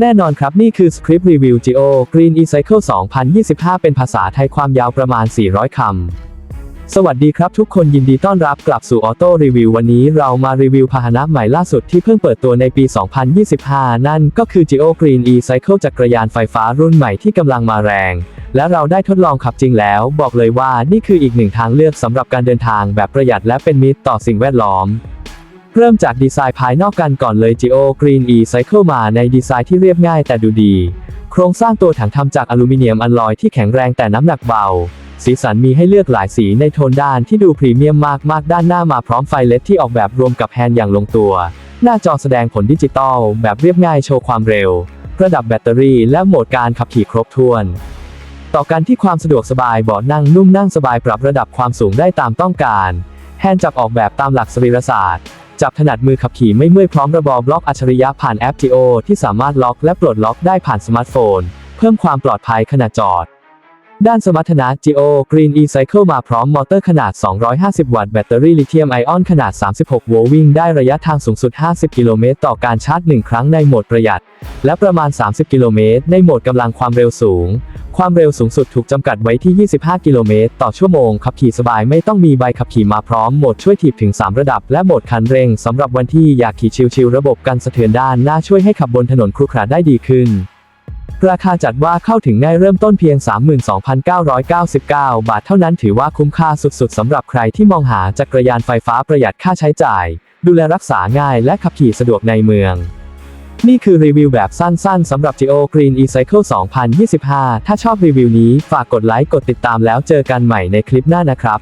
แน่นอนครับนี่คือสคริปต์รีวิว Geo Green E-Cycle 2025 เป็นภาษาไทยความยาวประมาณ 400 คำสวัสดีครับทุกคนยินดีต้อนรับกลับสู่ออโต้รีวิววันนี้เรามารีวิวพาหนะใหม่ล่าสุดที่เพิ่งเปิดตัวในปี 2025 นั่นก็คือ Geo Green E-Cycle จักรยานไฟฟ้ารุ่นใหม่ที่กำลังมาแรง และเราได้ทดลองขับจริงแล้ว บอกเลยว่านี่คืออีกหนึ่งทางเลือกสำหรับการเดินทางแบบประหยัดและเป็นมิตรต่อสิ่งแวดล้อม เริ่มจากดีไซน์ภายนอกกันก่อนเลย Geo Green E-Cycle มาในดีไซน์ที่เรียบง่ายแต่ดูดี โครงสร้างตัวถังทำจากอลูมิเนียมอลลอยที่แข็งแรงแต่น้ำหนักเบา สีสันมีให้เลือกหลายสีในโทนด้านที่ดูพรีเมียมมากๆ ด้านหน้ามาพร้อมไฟเลดที่ออกแบบรวมกับแฮนด์อย่างลงตัว หน้าจอแสดงผลดิจิตอลแบบเรียบง่ายโชว์ความเร็ว ระดับแบตเตอรี่และโหมดการขับขี่ครบถ้วน ต่อกันที่ความสะดวกสบายเบาะนั่งนุ่มนั่งสบายปรับระดับความสูงได้ตามต้องการ แฮนด์จับออกแบบตามหลักสรีรศาสตร์ จับถนัดมือขับขี่ไม่เมื่อยพร้อมระบอบล็อกอัจฉริยะผ่านแอป Geo ที่สามารถล็อกและปลดล็อกได้ผ่านสมาร์ทโฟน เพิ่มความปลอดภัยขณะจอด ด้านสมรรถนะ Geo Green E-Cycle มาพร้อมมอเตอร์ขนาด 250 วัตต์แบตเตอรี่ลิเธียมไอออนขนาด 36 โวลต์วิ่งได้ระยะทางสูงสุด 50 กิโลเมตรต่อการชาร์จ 1 ครั้งในโหมดประหยัด และประมาณ 30 กิโลเมตรในโหมดกำลังความเร็วสูง ความเร็วสูงสุดถูกจำกัดไว้ที่ 25 กิโลเมตรต่อชั่วโมง ขับขี่สบายไม่ต้องมีใบขับขี่มาพร้อมโหมดช่วยถีบถึง 3 ระดับ และโหมดคันเร่งสำหรับวันที่อยากขี่ชิลๆระบบกันสะเทือนด้านหน้าช่วยให้ขับบนถนนครุขระได้ดีขึ้น ราคาจัดว่าเข้าถึงง่ายเริ่มต้นเพียง 32,999 บาทเท่านั้นถือว่าคุ้มค่าสุดๆสำหรับใครที่มองหาจักรยานไฟฟ้าประหยัดค่าใช้จ่าย ดูแลรักษาง่ายและขับขี่สะดวกในเมือง นี่คือรีวิวแบบสั้นๆสำหรับ Geo Green E-Cycle 2025 ถ้าชอบรีวิวนี้ฝากกดไลค์กดติดตามแล้วเจอกันใหม่ในคลิปหน้านะครับ